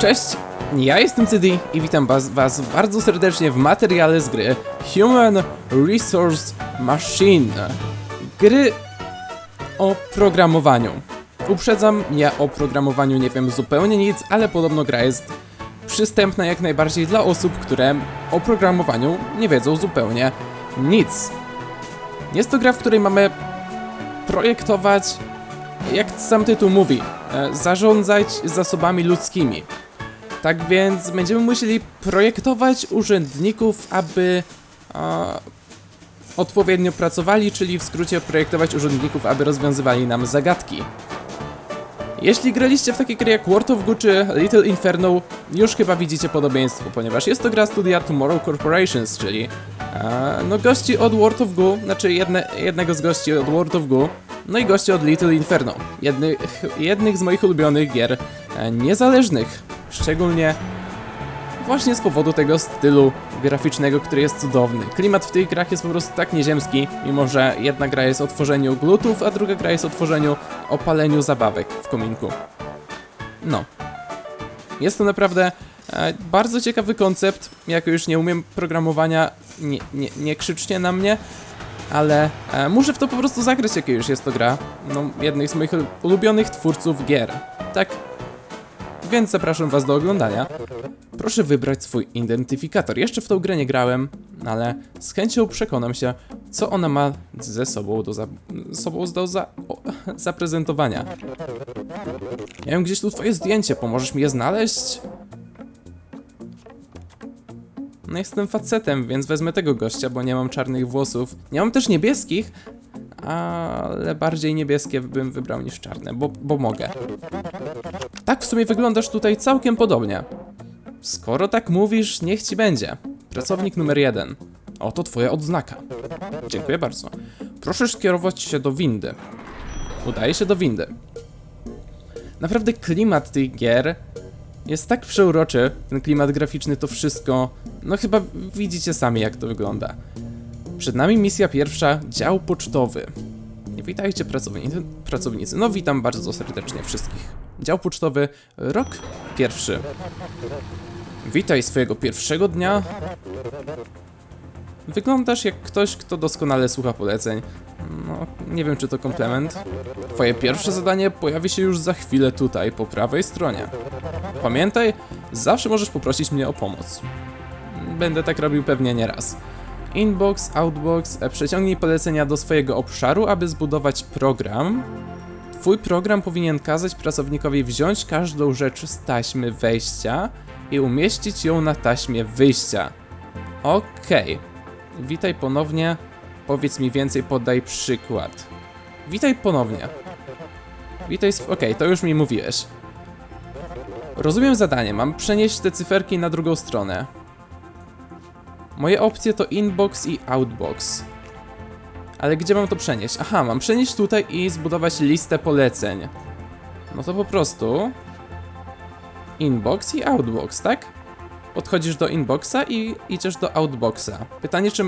Cześć, ja jestem CD i witam was, was bardzo serdecznie w materiale z gry Human Resource Machine. Gry o programowaniu. Uprzedzam, ja o programowaniu nie wiem zupełnie nic, ale podobno gra jest przystępna jak najbardziej dla osób, które o programowaniu nie wiedzą zupełnie nic. Jest to gra, w której mamy projektować, jak sam tytuł mówi, e, zarządzać zasobami ludzkimi. Tak więc będziemy musieli projektować urzędników, aby e, odpowiednio pracowali, czyli w skrócie projektować urzędników, aby rozwiązywali nam zagadki. Jeśli graliście w takie gry jak World of Goo czy Little Inferno, już chyba widzicie podobieństwo, ponieważ jest to gra studia Tomorrow Corporations, czyli e, no gości od World of Goo, znaczy jedne, jednego z gości od World of Goo, no i gości od Little Inferno, jednych, jednych z moich ulubionych gier e, niezależnych, szczególnie właśnie z powodu tego stylu graficznego, który jest cudowny. Klimat w tych grach jest po prostu tak nieziemski, mimo że jedna gra jest o tworzeniu glutów, a druga gra jest o tworzeniu, o paleniu zabawek w kominku. No. Jest to naprawdę e, bardzo ciekawy koncept. Jako już nie umiem programowania, nie, nie, nie krzyczcie na mnie, ale e, muszę w to po prostu zagrać, jakie już jest to gra. No, jednych z moich ulubionych twórców gier. Tak. Więc zapraszam was do oglądania. Proszę wybrać swój identyfikator. Jeszcze w tą grę nie grałem, ale z chęcią przekonam się, co ona ma ze sobą do, za, sobą do za, o, zaprezentowania. Mam gdzieś tu twoje zdjęcie, pomożesz mi je znaleźć? No jestem facetem, więc wezmę tego gościa, bo nie mam czarnych włosów. Nie mam też niebieskich, ale bardziej niebieskie bym wybrał niż czarne, bo, bo mogę. Tak w sumie wyglądasz tutaj całkiem podobnie. Skoro tak mówisz, niech ci będzie. Pracownik numer jeden. Oto twoja odznaka. Dziękuję bardzo. Proszę skierować się do windy. Udaje się do windy. Naprawdę klimat tych gier jest tak przeuroczy. Ten klimat graficzny, to wszystko. No chyba widzicie sami, jak to wygląda. Przed nami misja pierwsza, dział pocztowy. Witajcie pracownicy. pracownicy. No witam bardzo serdecznie wszystkich. Dział pocztowy, rok pierwszy. Witaj swojego pierwszego dnia. Wyglądasz jak ktoś, kto doskonale słucha poleceń. No, nie wiem czy to komplement. Twoje pierwsze zadanie pojawi się już za chwilę tutaj, po prawej stronie. Pamiętaj, zawsze możesz poprosić mnie o pomoc. Będę tak robił pewnie nie raz. Inbox, outbox, e, przeciągnij polecenia do swojego obszaru, aby zbudować program. Twój program powinien kazać pracownikowi wziąć każdą rzecz z taśmy wejścia i umieścić ją na taśmie wyjścia. Okej. Witaj ponownie. Powiedz mi więcej, podaj przykład. Witaj ponownie. Witaj. Okej, to już mi mówiłeś. Rozumiem zadanie. Mam przenieść te cyferki na drugą stronę. Moje opcje to inbox i outbox. Ale gdzie mam to przenieść? Aha, mam przenieść tutaj i zbudować listę poleceń. No to po prostu inbox i outbox, tak? Podchodzisz do inboxa i idziesz do outboxa. Pytanie, czy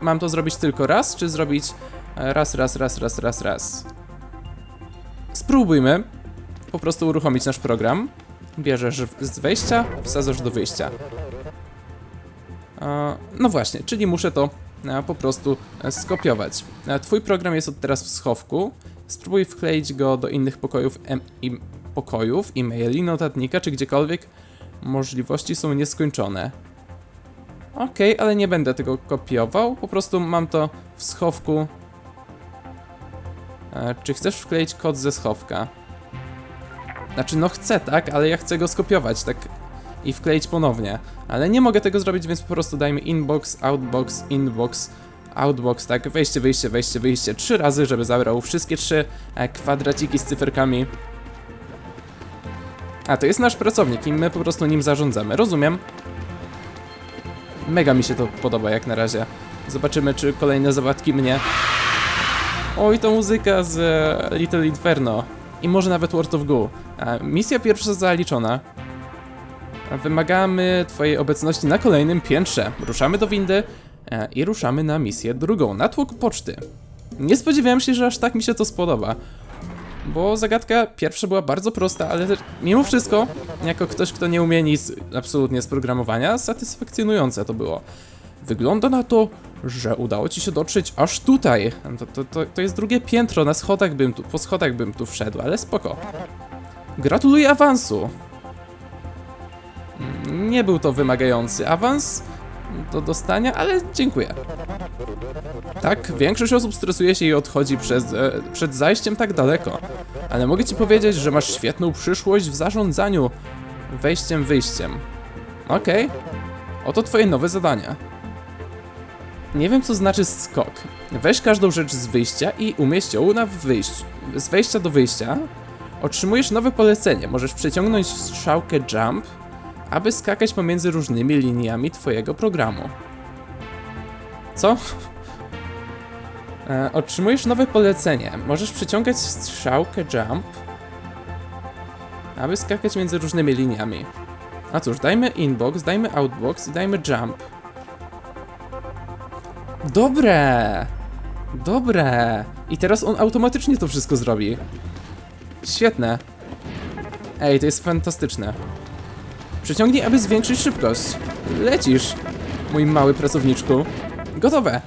mam to zrobić tylko raz, czy zrobić e, raz, raz, raz, raz, raz, raz. Spróbujmy po prostu uruchomić nasz program. Bierzesz z wejścia, wsadzasz do wyjścia. E, No właśnie, czyli muszę to po prostu e, skopiować. E, Twój program jest od teraz w schowku. Spróbuj wkleić go do innych pokojów, em, i, pokojów e-maili, notatnika czy gdziekolwiek. Możliwości są nieskończone. Okej, ale nie będę tego kopiował, po prostu mam to w schowku. E, Czy chcesz wkleić kod ze schowka? Znaczy, no chcę, tak, ale ja chcę go skopiować, tak i wkleić ponownie. Ale nie mogę tego zrobić, więc po prostu dajmy inbox, outbox, inbox, outbox, tak, wejście, wyjście, wejście, wyjście trzy razy, żeby zabrał wszystkie trzy e, kwadraciki z cyferkami. A, to jest nasz pracownik i my po prostu nim zarządzamy, rozumiem. Mega mi się to podoba jak na razie. Zobaczymy, czy kolejne zabawki mnie... Oj, to muzyka z e, Little Inferno. I może nawet World of Goo. E, misja pierwsza zaliczona. Wymagamy Twojej obecności na kolejnym piętrze. Ruszamy do windy e, i ruszamy na misję drugą, natłok poczty. Nie spodziewałem się, że aż tak mi się to spodoba. Bo zagadka pierwsza była bardzo prosta, ale też, mimo wszystko, jako ktoś, kto nie umie nic absolutnie z programowania, satysfakcjonujące to było. Wygląda na to, że udało ci się dotrzeć aż tutaj. To, to, to, to jest drugie piętro, na schodach bym tu, po schodach bym tu wszedł, ale spoko. Gratuluję awansu. Nie był to wymagający awans do dostania, ale dziękuję. Tak, większość osób stresuje się i odchodzi przez, e, przed zajściem tak daleko. Ale mogę ci powiedzieć, że masz świetną przyszłość w zarządzaniu wejściem, wyjściem. Okej. Oto twoje nowe zadania. Nie wiem, co znaczy skok. Weź każdą rzecz z wyjścia i umieść ją na wyjściu. Z wejścia do wyjścia otrzymujesz nowe polecenie. Możesz przeciągnąć strzałkę jump, aby skakać pomiędzy różnymi liniami twojego programu. Co? E, otrzymujesz nowe polecenie. Możesz przyciągać strzałkę jump, aby skakać między różnymi liniami. A cóż, dajmy inbox, dajmy outbox i dajmy jump. Dobre! Dobre! I teraz on automatycznie to wszystko zrobi. Świetne. Ej, to jest fantastyczne. Przyciągnij, aby zwiększyć szybkość. Lecisz, mój mały pracowniczku. Gotowe.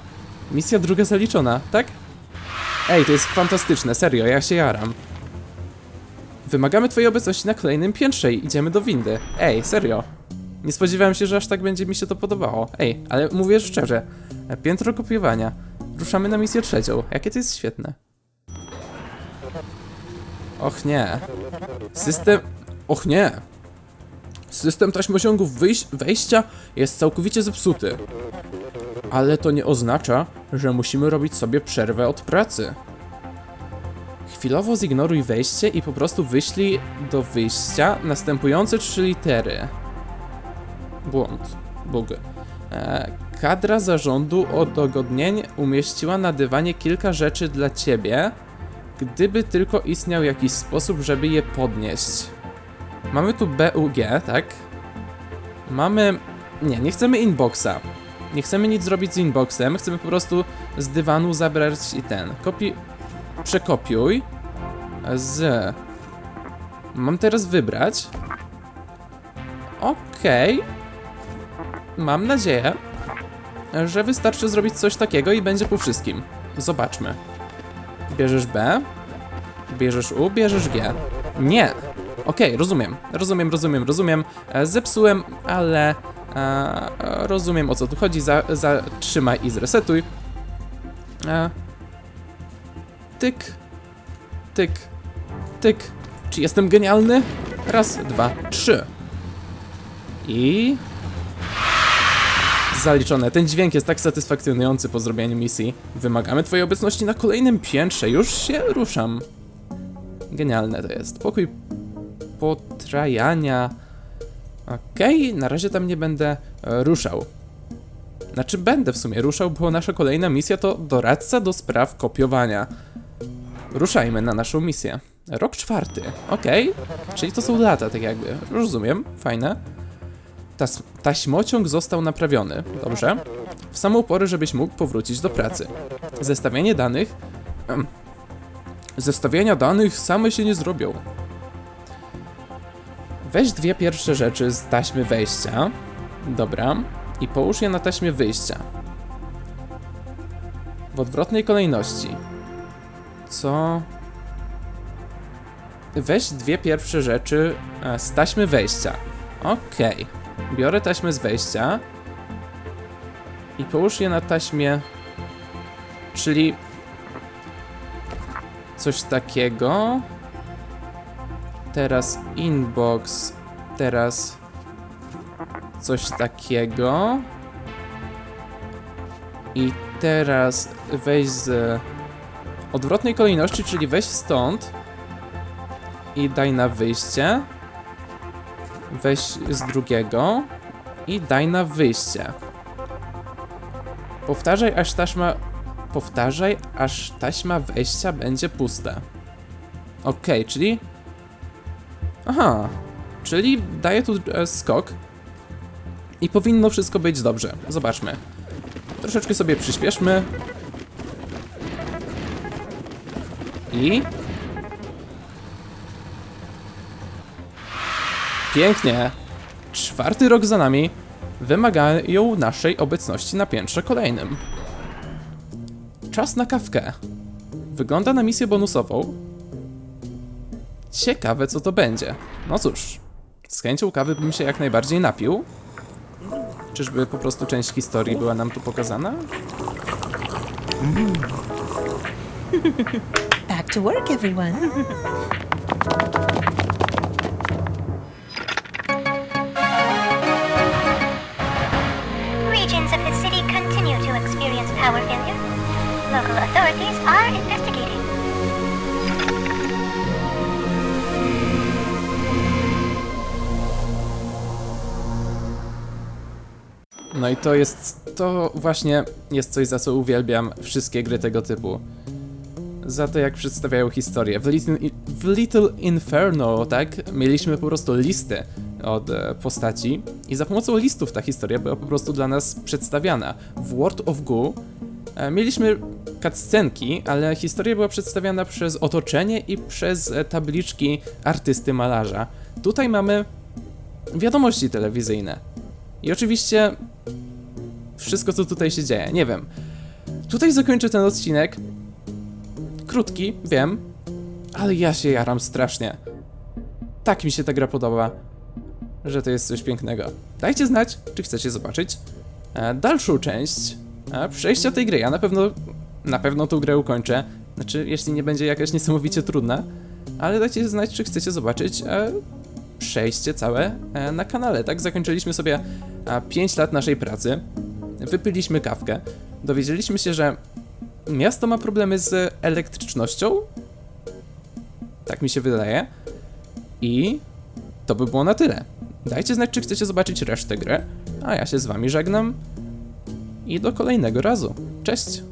Misja druga zaliczona, tak? Ej, to jest fantastyczne, serio, ja się jaram. Wymagamy twojej obecności na kolejnym piętrze i idziemy do windy. Ej, serio. Nie spodziewałem się, że aż tak będzie mi się to podobało. Ej, ale mówię szczerze. Piętro kopiowania. Ruszamy na misję trzecią. Jakie to jest świetne. Och nie. System... Och nie. System taśmociągów wejścia jest całkowicie zepsuty. Ale to nie oznacza, że musimy robić sobie przerwę od pracy. Chwilowo zignoruj wejście i po prostu wyślij do wyjścia następujące trzy litery. Błąd. Bug. E, kadra zarządu o dogodnień umieściła na dywanie kilka rzeczy dla ciebie, gdyby tylko istniał jakiś sposób, żeby je podnieść. Mamy tu BUG, tak? Mamy... Nie, nie chcemy inboxa. Nie chcemy nic zrobić z inboxem, chcemy po prostu z dywanu zabrać i ten. Kopi... Przekopiuj. Z... Mam teraz wybrać. Okej. Mam nadzieję, że wystarczy zrobić coś takiego i będzie po wszystkim. Zobaczmy. Bierzesz B, bierzesz U, bierzesz G. Nie. Okej, rozumiem. Rozumiem, rozumiem, rozumiem. E, Zepsułem, ale e, rozumiem o co tu chodzi. Za, zatrzymaj i zresetuj. E, tyk, tyk, tyk. Czy jestem genialny? Raz, dwa, trzy. I Zaliczone. Ten dźwięk jest tak satysfakcjonujący po zrobieniu misji. Wymagamy twojej obecności na kolejnym piętrze. Już się ruszam. Genialne to jest. Pokój potrajania. Okej, na razie tam nie będę e, ruszał. Znaczy będę w sumie ruszał, bo nasza kolejna misja to doradca do spraw kopiowania. Ruszajmy na naszą misję. Rok czwarty. Okej, czyli to są lata, tak jakby. Rozumiem, fajne. Taśmociąg został naprawiony. Dobrze. W samą porę, żebyś mógł powrócić do pracy. Zestawienie danych. Zestawienia danych same się nie zrobią. Weź dwie pierwsze rzeczy z taśmy wejścia. Dobra. I połóż je na taśmie wyjścia. W odwrotnej kolejności. Co? Weź dwie pierwsze rzeczy e, z taśmy wejścia. Okej. Biorę taśmę z wejścia i połóż je na taśmie, czyli coś takiego. Teraz inbox, teraz coś takiego. I teraz weź z odwrotnej kolejności, czyli weź stąd i daj na wyjście. Weź z drugiego i daj na wyjście. Powtarzaj, aż taśma. Powtarzaj, aż taśma wejścia będzie pusta. Okej, czyli. Aha, czyli daję tu e, skok i powinno wszystko być dobrze. Zobaczmy. Troszeczkę sobie przyspieszmy. I... Pięknie! Czwarty rok za nami wymagają naszej obecności na piętrze kolejnym. Czas na kawkę. Wygląda na misję bonusową, Ciekawe, co to będzie. No cóż, z chęcią kawy bym się jak najbardziej napił. Czyżby po prostu część historii była nam tu pokazana? Back to work, everyone. Regions of the city continue to experience power failure. Local authorities are investigating. No i to jest, to właśnie jest coś, za co uwielbiam wszystkie gry tego typu. Za to, jak przedstawiają historię. W Little, w Little Inferno, tak, mieliśmy po prostu listy od e, postaci i za pomocą listów ta historia była po prostu dla nas przedstawiana. W World of Goo e, mieliśmy cutscenki, ale historia była przedstawiana przez otoczenie i przez e, tabliczki artysty malarza. Tutaj mamy wiadomości telewizyjne. I oczywiście wszystko, co tutaj się dzieje. Nie wiem. Tutaj zakończę ten odcinek. Krótki, wiem, ale ja się jaram strasznie. Tak mi się ta gra podoba, że to jest coś pięknego. Dajcie znać, czy chcecie zobaczyć e, dalszą część e, przejścia tej gry. Ja na pewno, na pewno tą grę ukończę. Znaczy, jeśli nie będzie jakaś niesamowicie trudna, ale dajcie znać, czy chcecie zobaczyć e, przejście całe e, na kanale. Tak, zakończyliśmy sobie 5 lat naszej pracy, wypiliśmy kawkę, dowiedzieliśmy się, że miasto ma problemy z elektrycznością. Tak mi się wydaje. I to by było na tyle. Dajcie znać, czy chcecie zobaczyć resztę gry, a ja się z wami żegnam i do kolejnego razu. Cześć!